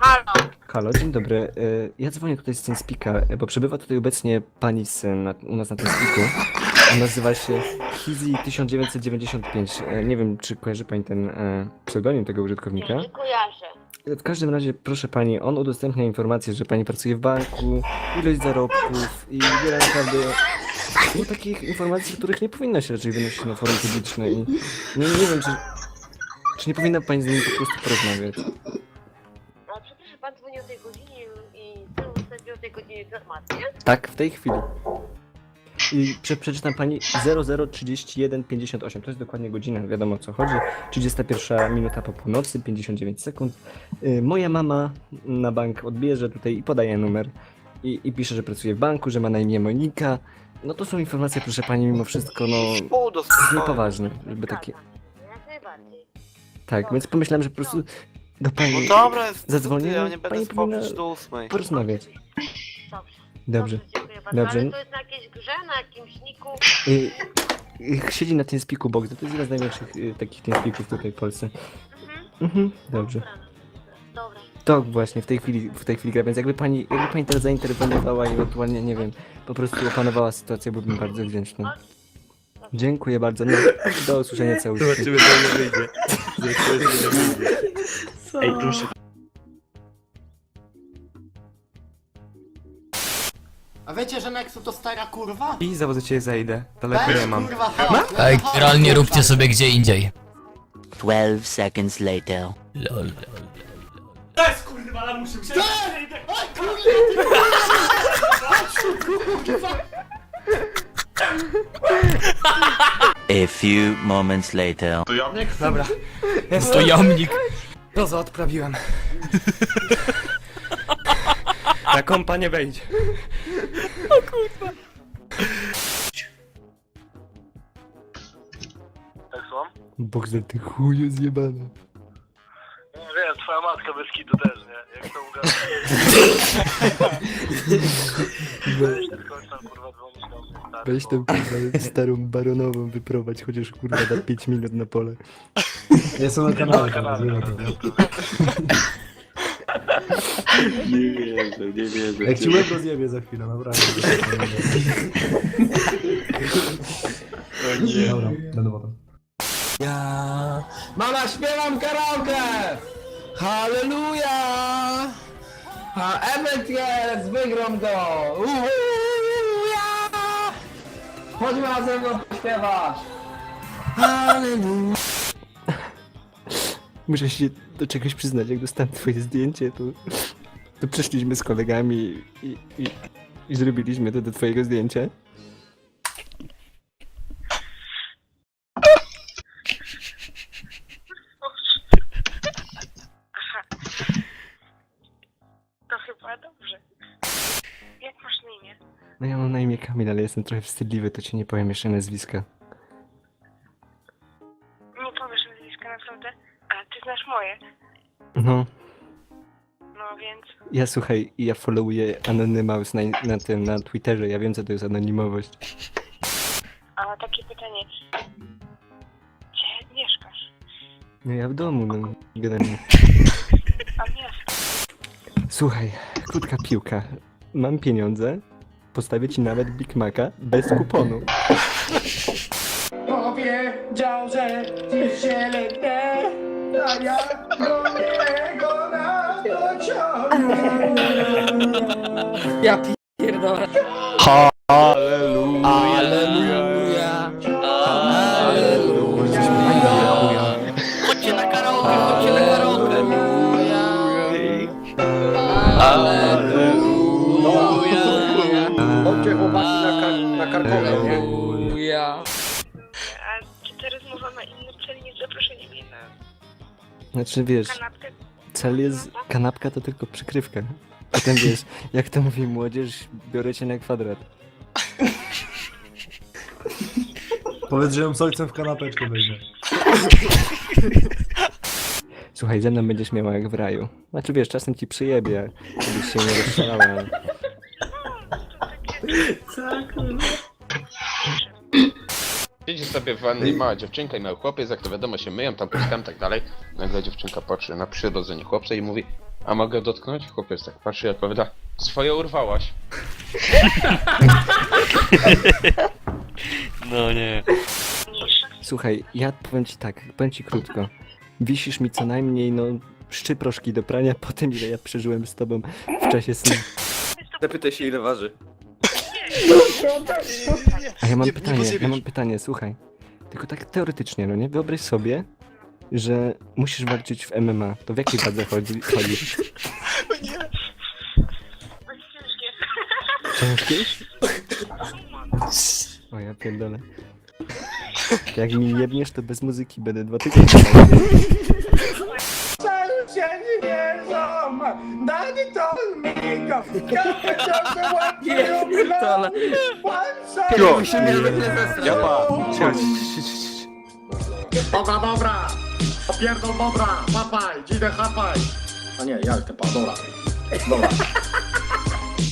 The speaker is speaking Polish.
Halo. Halo, dzień dobry. E, Ja dzwonię tutaj z Teamspeaka, e, bo przebywa tutaj obecnie pani syn na, u nas na Teamspeaku. On nazywa się Hizi1995. E, Nie wiem, czy kojarzy pani ten e, pseudonim tego użytkownika. Nie kojarzę. W każdym razie, proszę pani, on udostępnia informacje, że pani pracuje w banku, ilość zarobków i wiele naprawdę no, takich informacji, których nie powinno się raczej wynosić na forum publiczne i nie, nie wiem, czy, czy nie powinna pani z nim po prostu porozmawiać. Pan udostępnił o tej godzinie informację? Tak, w tej chwili. I prze, przeczytam pani 003158. To jest dokładnie godzina, wiadomo o co chodzi. 31 minuta po północy, 59 sekund. Y, moja mama na bank odbierze tutaj i podaje numer. I, I pisze, że pracuje w banku, że ma na imię Monika. No to są informacje, proszę pani, mimo wszystko, no. Niepoważne, żeby takie. Zgadzam się, Jak najbardziej. Tak, więc pomyślałem, że po prostu do No pani dobra, jest Zadzwonię, ja nie będę pani powinna- do ósmej. porozmawiać. Dobrze. Dobrze. dziękuję bardzo. Dobrze. Ale to jest na jakiejś grze, na jakimś niku? Y, y, siedzi na tym spiku Box. To jest jeden z największych y, takich teamspeaków tutaj w Polsce. Mhm. Mhm, dobrze. Dobra. To właśnie w tej chwili, w tej chwili gra, więc jakby pani, jakby pani teraz zainterweniowała i ewentualnie, nie wiem, po prostu opanowała sytuację, byłbym bardzo wdzięczny. Dziękuję bardzo. No, do usłyszenia cały Zobaczymy, co nie wyjdzie. Zobaczymy, co nie wyjdzie. Ej, proszę. A wiecie, że Nexu to stara kurwa? I zawodu cię zejdę. Daleko Weź nie mam. kurwa, chodź, generalnie chodź, róbcie sobie gdzie indziej. 12 seconds later. Lol. A few moments later. Dobra. Jest To jamnik. Roza odprawiłem. Na kompanię wejdzie. Tak słucham? Box za ty chuju zjebany. No wiem, twoja matka bez kitu też, nie? Jak to ugadać? Weź ten kogoś tam kurwa dzwonić do mnie, stary, Weź bo- tą kurwa starą baronową wyprowadź, chociaż kurwa na 5 minut na pole. Jestem na kanale, kanale, kanale. Nie wierzę, nie wierzę. Jak ci łeb rozjebie za chwilę, naprawdę. O nie. Dobra, będę potem. Ja... Mama, śpiewam karaoke! Halleluja! A Emet jest, wygram go! Uhuja! Chodźmy na ze mną pośpiewasz! Muszę się do czegoś przyznać, jak dostałem twoje zdjęcie, to, to przyszliśmy z kolegami i, i, i zrobiliśmy to do twojego zdjęcia. No ja mam na imię Kamil, ale jestem trochę wstydliwy, to ci nie powiem jeszcze nazwiska. Nie powiesz nazwiska naprawdę, a ty znasz moje. No, No więc... ja słuchaj, ja followuję Anonymous na, na tym, na Twitterze, ja wiem co to jest anonimowość. A takie pytanie. Gdzie mieszkasz? No ja w domu, no, generalnie. A miasto? Słuchaj, krótka piłka. Mam pieniądze, postawię ci nawet Big Maca bez kuponu. Powiedział, że dziś się letę, a ja do niego na to ciągnę. Ja pierdolę. Aleluja. Na, nie? Aleluja. A czy ta rozmowa ma inny cel niż zaproszenie mnie na Znaczy wiesz, kanapkę? cel jest, kanapka to tylko przykrywka. Potem wiesz, jak to mówi młodzież, biorę cię na kwadrat. Powiedz, że ją z ojcem w kanapeczkę weźmie. Słuchaj, ze mną będziesz miała jak w raju. Znaczy wiesz, czasem ci przyjebie, żebyś się nie ale- Siedzi sobie w wannie mała dziewczynka i mały chłopiec, jak to wiadomo się myją, tam puskam tak dalej. Nagle dziewczynka patrzy na przyrodzenie chłopca i mówi A mogę dotknąć? Chłopiec tak patrzy i odpowiada. Swoje urwałaś. No nie. Słuchaj, ja powiem ci tak, powiem ci krótko. Wisisz mi co najmniej, no, trzy proszki do prania po tym, ile ja przeżyłem z tobą w czasie snu. Zapytaj się ile waży. A ja mam pytanie, ja mam pytanie, słuchaj. Tylko tak teoretycznie, no nie? Wyobraź sobie, że musisz walczyć w MMA. To w jakiej wadze chodzi? chodzisz? Ciężkiej? O ja pierdolę. Jak mi jebniesz, to bez muzyki będę dwa tygodnie. Nie wierzą! Daddy told me go! Kapę ciągle Pierdolę. Japa. Dobra, dobra! Opierdol dobra! Papaj! Dzidę chapaj! A nie, ja jestem pan, dobra. Dobra.